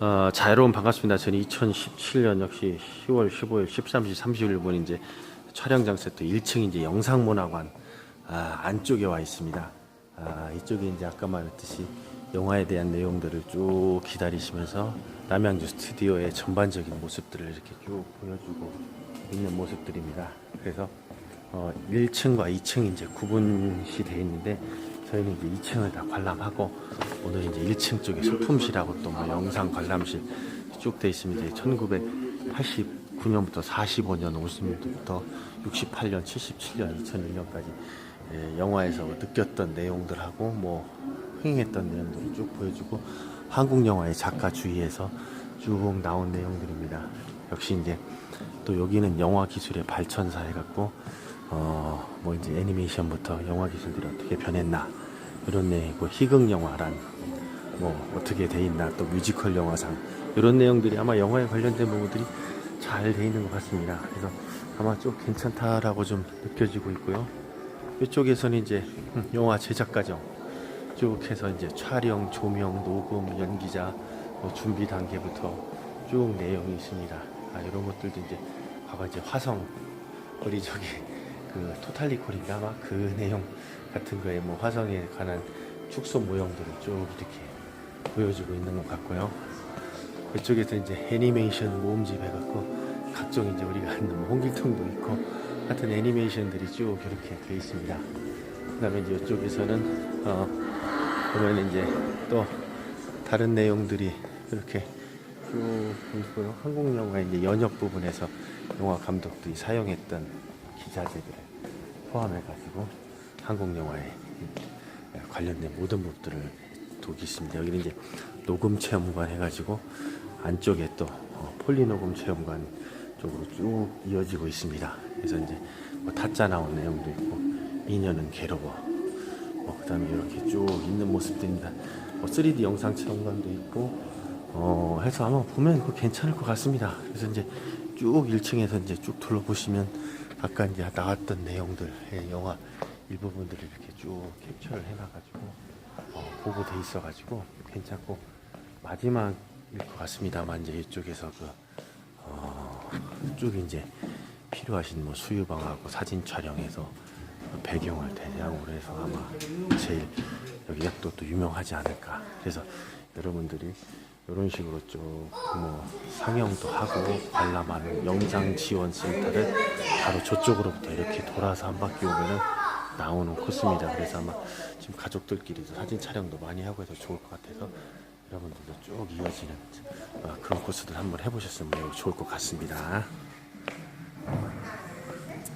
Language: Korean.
어, 자 여러분 반갑습니다. 저는 2017년 역시 10월 15일, 13시 31분 이제 촬영장 세트 1층 이제 영상문화관 아, 안쪽에 와 있습니다. 아, 이쪽에 이제 아까 말했듯이 영화에 대한 내용들을 쭉 기다리시면서 남양주 스튜디오의 전반적인 모습들을 이렇게 쭉 보여주고 있는 모습들입니다. 그래서 어, 1층과 2층 이제 구분시 되어 있는데 저희는 이제 2층을 다 관람하고 오늘 이제 1층 쪽에 소품실하고 또 뭐 영상 관람실 쭉 되어 있습니다. 1989년부터 45년, 50년부터 68년, 77년, 2001년까지 예, 영화에서 느꼈던 내용들하고 뭐 흥행했던 내용들을 쭉 보여주고 한국 영화의 작가 주위에서 쭉 나온 내용들입니다. 역시 이제 또 여기는 영화 기술의 발전사 해갖고 어 뭐 이제 애니메이션부터 영화 기술들이 어떻게 변했나 이런 내용이고 희극 영화란 뭐 어떻게 돼 있나 또 뮤지컬 영화상 이런 내용들이 아마 영화에 관련된 부분들이 잘 돼 있는 것 같습니다. 그래서 아마 좀 괜찮다라고 좀 느껴지고 있고요. 이쪽에서는 이제 음, 영화 제작 과정 쭉 해서 이제 촬영, 조명, 녹음, 연기자 뭐 준비 단계부터 쭉 내용이 있습니다. 아, 이런 것들도 이제 봐봐 이제 화성 우리 저기 그 토탈리콜인가 아마 그 내용 같은 거에 뭐 화성에 관한 축소 모형들을 쭉 이렇게 보여주고 있는 것 같고요. 이쪽에서 이제 애니메이션 모음집 해갖고 각종 이제 우리가 아는 뭐 홍길동도 있고 하여튼 애니메이션들이 쭉 이렇게 돼 있습니다. 그다음에 이제 이쪽에서는 어 보면 이제 또 다른 내용들이 이렇게 쭉 보이고요. 한국 영화의 이제 연역 부분에서 영화 감독들이 사용했던 기자재들을 포함해 가지고 한국 영화에 관련된 모든 부분들을 두고 있습니다. 여기는 이제 녹음 체험관 해가지고 안쪽에 또 어, 폴리 녹음 체험관 쪽으로 쭉 이어지고 있습니다. 그래서 이제 뭐 타짜 나온 내용도 있고 미녀는 괴로워 뭐 그다음에 이렇게 쭉 있는 모습들입니다. 뭐 3D 영상 체험관도 있고 어 해서 아마 보면 그거 괜찮을 것 같습니다. 그래서 이제 쭉 1층에서 이제 쭉 둘러보시면 아까 이제 나왔던 내용들 의 영화 일부분들을 이렇게 쭉 캡처를 해놔가지고 어, 보고 돼 있어가지고 괜찮고 마지막일 것 같습니다만 이제 이쪽에서 그 어, 쭉 이제 필요하신 뭐 수유방하고 사진 촬영해서 배경을 대장으로 해서 아마 제일 여기가 또, 또 유명하지 않을까. 그래서 여러분들이 이런 식으로 쭉 뭐 상영도 하고 관람하는 영상 지원 센터를 바로 저쪽으로부터 이렇게 돌아서 한 바퀴 오면은 나오는 코스입니다. 그래서 아마 지금 가족들끼리도 사진 촬영도 많이 하고 해서 좋을 것 같아서 여러분들도 쭉 이어지는 어, 그런 코스들 한번 해보셨으면 좋을 것 같습니다.